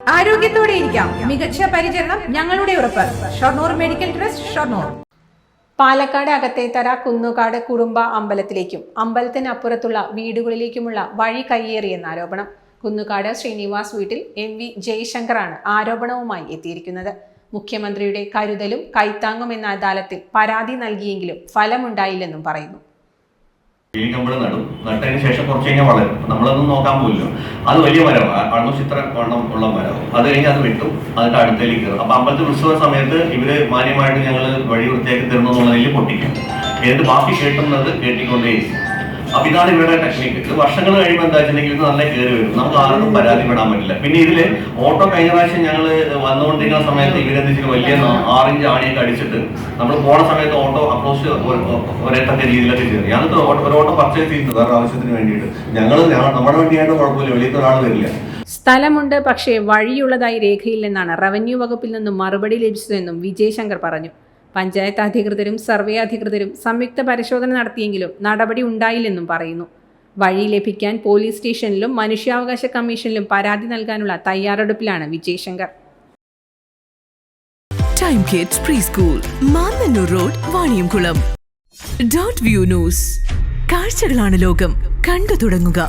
ആരോഗ്യത്തോടെ ഇരിക്കാം. മികച്ച പരിചരണം ഞങ്ങളുടെ ഉറപ്പ്. Shoranur Medical Trust Shoranur. Palakkad Akathethara Kunnukad Kurumba അമ്പലത്തിലേക്കും അമ്പലത്തിനപ്പുറത്തുള്ള വീടുകളിലേക്കുമുള്ള വഴി കയ്യേറിയെന്ന ആരോപണം. കുന്നുകാട് ശ്രീനിവാസ് വീട്ടിൽ എം വി ജയശങ്കറാണ് ആരോപണവുമായി എത്തിയിരിക്കുന്നത്. മുഖ്യമന്ത്രിയുടെ കരുതലും കൈത്താങ്ങും എന്ന അദാലത്തിൽ പരാതി നൽകിയെങ്കിലും ഫലമുണ്ടായില്ലെന്നും പറയുന്നു. കമ്പിൾ നടും. നട്ടതിന് ശേഷം കുറച്ച് കഴിഞ്ഞാൽ വളരും. നമ്മളതൊന്നും നോക്കാൻ പോലില്ല അത് വലിയ മരമാണ് ആൾമോസ്റ്റ് ഇത്ര വണ്ണം ഉള്ള മരം അത് കഴിഞ്ഞ് അത് വിട്ടു. അതിന്റെ അടുത്തേക്ക് കയറും. അപ്പൊ അമ്പലത്തിൽ ഉത്സവ സമയത്ത് ഇവർ മാന്യമായിട്ട് ഞങ്ങൾ വഴി വൃത്തിയാക്കി തരുന്നു എന്നുള്ളതിൽ പൊട്ടിക്കും. എന്നിട്ട് ബാക്കി കേട്ടുന്നത് കേട്ടിക്കൊണ്ടേയിരിക്കും അപ്പൊ ഇവരുടെ ടെക്നിക്ക് ഇത് വർഷങ്ങൾ കഴിയുമ്പോൾ എന്താ വെച്ചിട്ടുണ്ടെങ്കിൽ ഇത് നല്ല കയറി വരും. നമുക്ക് ആർക്കും പരാതി പെടാൻ പറ്റില്ല. പിന്നെ ഇതിൽ ഓട്ടോ കഴിഞ്ഞ പ്രാവശ്യം ഞങ്ങൾ വന്നുകൊണ്ടിരിക്കുന്ന സമയത്ത് ഇവരെന്ത് വലിയ ആറിഞ്ച് ആണിയൊക്കെ അടിച്ചിട്ട് നമ്മൾ പോണ സമയത്ത് ഓട്ടോ അപ്രോച്ച് ഒരേത്തക്ക രീതിയിലൊക്കെ ചെയ്തു ഞങ്ങൾക്ക് ഒരു ഓട്ടോ പർച്ചേസ് ചെയ്യുന്നു വേറെ ആവശ്യത്തിന് വേണ്ടിയിട്ട്. ഞങ്ങൾ നമ്മുടെ വണ്ടിയായിട്ട് കുഴപ്പമില്ല. വലിയ ഒരാൾ വരില്ല. സ്ഥലമുണ്ട് പക്ഷേ വഴിയുള്ളതായി രേഖയില്ലെന്നാണ് റവന്യൂ വകുപ്പിൽ നിന്നും മറുപടി ലഭിച്ചതെന്നും വിജയശങ്കർ പറഞ്ഞു. പഞ്ചായത്ത് അധികൃതരും സർവേ അധികൃതരും സംയുക്ത പരിശോധന നടത്തിയെങ്കിലും നടപടി ഉണ്ടായില്ലെന്നും പറയുന്നു. വഴി ലഭിക്കാൻ പോലീസ് സ്റ്റേഷനിലും മനുഷ്യാവകാശ കമ്മീഷനിലും പരാതി നൽകാനുള്ള തയ്യാറെടുപ്പിലാണ് Vijayashankar. Time kids pre school road Vaniyamkulam view news കാഴ്ചകളാണ് ലോകം. കണ്ടു തുടങ്ങുക.